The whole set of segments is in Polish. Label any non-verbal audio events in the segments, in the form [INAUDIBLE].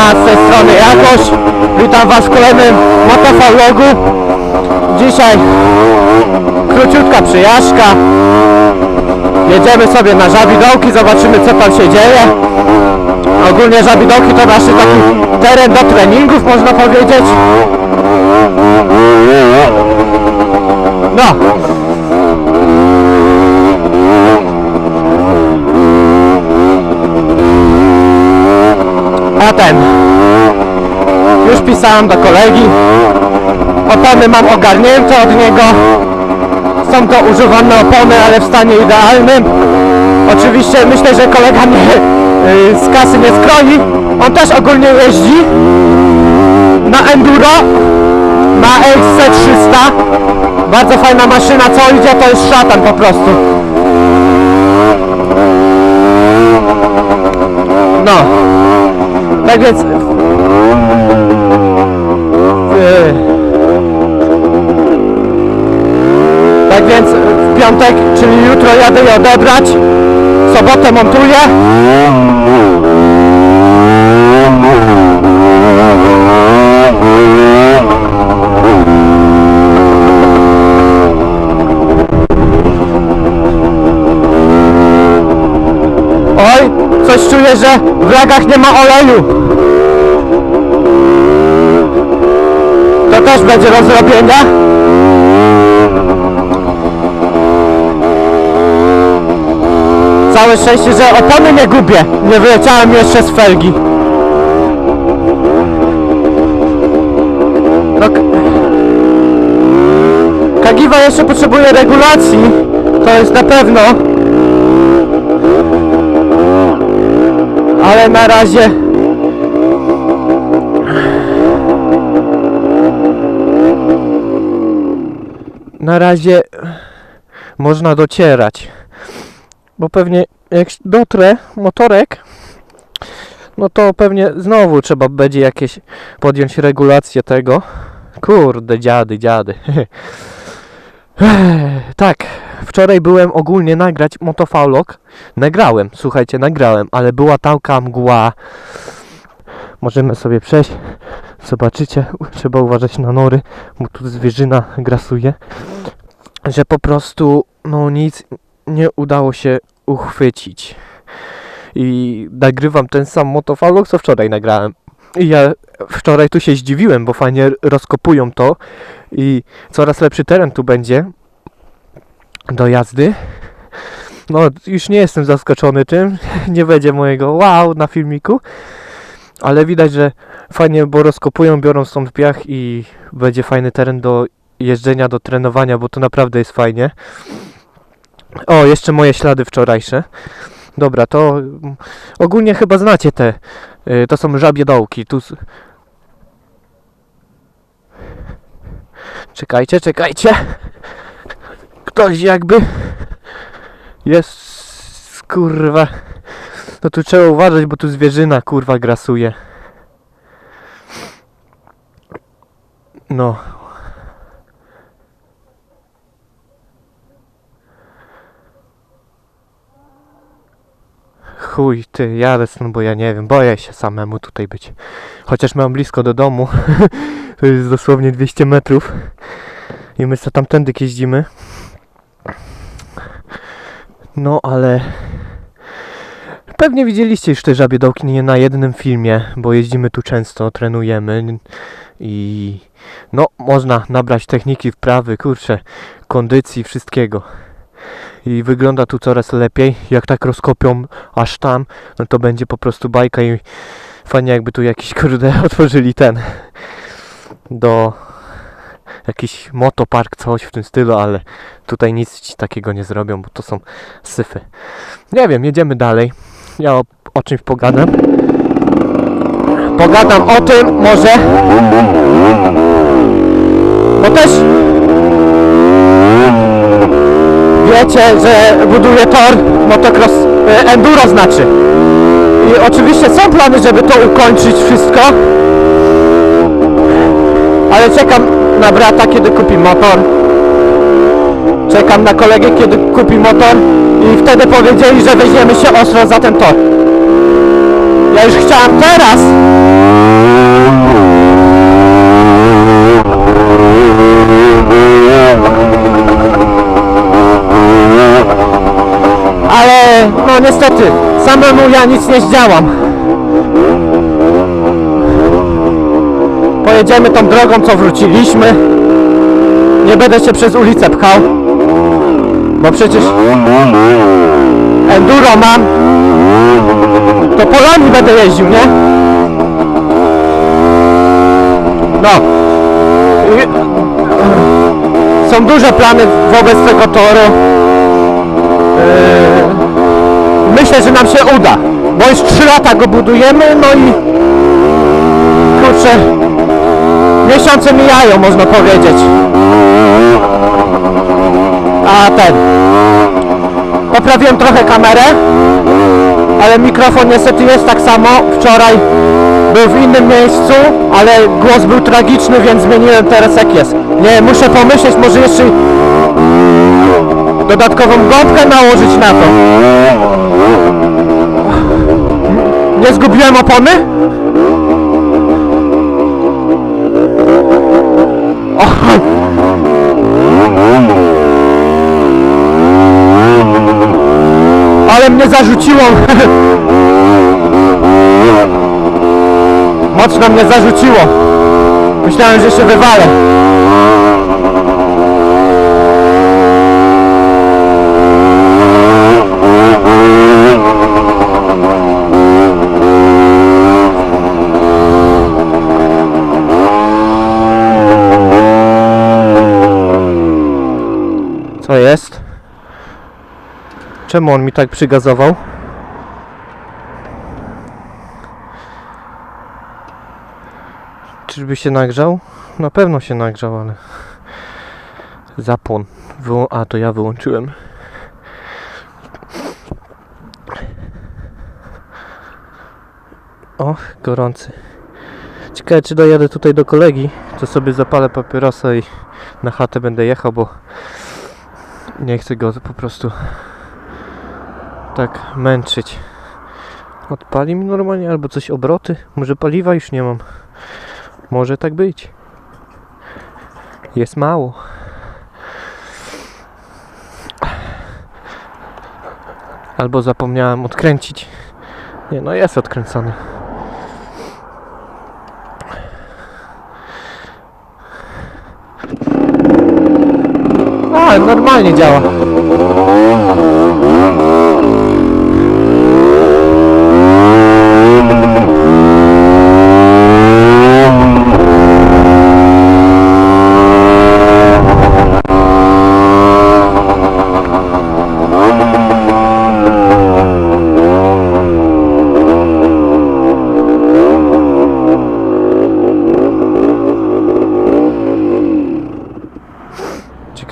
strony Jakoś. Witam Was w kolejnym motofalogu. Dzisiaj króciutka przyjażdżka. Jedziemy sobie na Żabidołki, zobaczymy co tam się dzieje. Ogólnie Żabidołki to nasz taki teren do treningów, można powiedzieć. No. A ten. Już pisałem do kolegi. Opony mam ogarnięte od niego. Są to używane opony, ale w stanie idealnym. Oczywiście myślę, że kolega mnie y, z kasy nie skroi. On też ogólnie jeździ na enduro, na XC300. Bardzo fajna maszyna, co idzie to jest szatan po prostu. No. Tak więc... y, tak więc w piątek, czyli jutro jadę je odebrać. Sobotę montuję. Oj, coś czuję, że w ragach nie ma oleju. To też będzie do zrobienia. Całe szczęście, że opony nie gubię. Nie wyleciałem jeszcze z felgi. No, Kagiwa jeszcze potrzebuje regulacji. To jest na pewno. Ale na razie Na razie można docierać. Bo pewnie jak dotrę motorek, no to pewnie znowu trzeba będzie jakieś podjąć regulację tego. Kurde, dziady, dziady. [LAUGHS] tak, wczoraj byłem ogólnie nagrać motofaulog. Nagrałem, słuchajcie, nagrałem, ale była taka mgła. Możemy sobie przejść. Zobaczycie, trzeba uważać na nory, bo tu zwierzyna grasuje. Że po prostu, no nic nie udało się uchwycić. I nagrywam ten sam motofalog, co wczoraj nagrałem. I ja wczoraj tu się zdziwiłem, bo fajnie rozkopują to i coraz lepszy teren tu będzie do jazdy. No, już nie jestem zaskoczony tym, [LAUGHS] nie będzie mojego wow na filmiku, ale widać, że fajnie, bo rozkopują, biorą stąd piach i będzie fajny teren do jeżdżenia, do trenowania, bo to naprawdę jest fajnie. O, jeszcze moje ślady wczorajsze. Dobra, to mm, ogólnie chyba znacie te. y, To są żabie dołki. Tu. Czekajcie, czekajcie. Ktoś jakby jest kurwa. No tu trzeba uważać, bo tu zwierzyna kurwa grasuje. No. Chuj, ty, jadę stąd, bo ja nie wiem, boję się samemu tutaj być. Chociaż mam blisko do domu, [LAUGHS] to jest dosłownie 200 metrów i my sobie tamtędy jeździmy. No, ale pewnie widzieliście już te żabie dołki nie na jednym filmie, bo jeździmy tu często, trenujemy i no, można nabrać techniki, wprawy, kurczę, kondycji, wszystkiego i wygląda tu coraz lepiej. Jak tak rozkopią aż tam, no to będzie po prostu bajka i fajnie jakby tu jakiś [LAUGHS] kurde otworzyli ten do jakiś motopark, coś w tym stylu, ale tutaj nic takiego nie zrobią, bo to są syfy. Nie wiem, jedziemy dalej. Ja o, o czymś pogadam. Pogadam o tym może, bo też Wiecie, że buduje tor motocross, e, enduro znaczy. I oczywiście są plany, żeby to ukończyć wszystko, ale czekam na brata, kiedy kupi motor. Czekam na kolegę, kiedy kupi motor i wtedy powiedzieli, że weźmiemy się ostro za ten tor. Ja już chciałam teraz, samemu ja nic nie zdziałam. Pojedziemy tą drogą, co wróciliśmy. Nie będę się przez ulicę pchał. Bo przecież enduro mam. To polami będę jeździł, nie? No. Są duże plany wobec tego toru. Yy, Myślę, że nam się uda. Bo już 3 lata go budujemy, no i kurczę, miesiące mijają, można powiedzieć. A ten. Poprawiłem trochę kamerę, ale mikrofon niestety jest tak samo. Wczoraj był w innym miejscu, ale głos był tragiczny, więc zmieniłem teraz jak jest. Nie, muszę pomyśleć, może jeszcze dodatkową gąbkę nałożyć na to. Nie zgubiłem opony? Ale mnie zarzuciło. Mocno mnie zarzuciło. Myślałem, że się wywalę. Co jest? Czemu on mi tak przygazował? Czyżby się nagrzał? Na pewno się nagrzał, ale... Zapłon. Wyłą... A, to ja wyłączyłem. O, gorący. Ciekawe, czy dojadę tutaj do kolegi, to sobie zapalę papierosa i na chatę będę jechał, bo nie chcę go po prostu tak męczyć. Odpali mi normalnie albo coś obroty. Może paliwa już nie mam. Może tak być. Jest mało. Albo zapomniałem odkręcić. Nie, no jest odkręcony. Normalnie działa.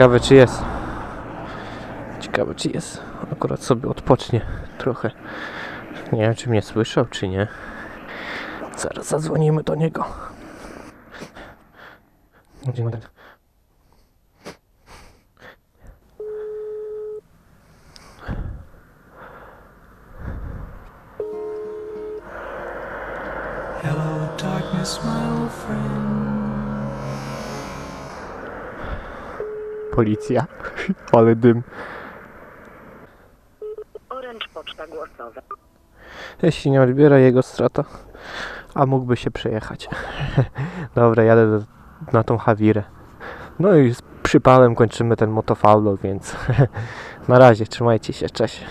Ciekawe czy jest. Ciekawe czy jest. Akurat sobie odpocznie trochę. Nie wiem czy mnie słyszał czy nie. Zaraz zadzwonimy do niego. Dzień dobry. Hello, darkness, my old friend. Policja. Ale dym. Orange Poczta Głosowa. Jeśli nie odbiera jego strata, a mógłby się przejechać. [LAUGHS] Dobra, jadę do, na tą Hawirę. No i z przypałem kończymy ten motofaulo, więc [LAUGHS] na razie, trzymajcie się, cześć.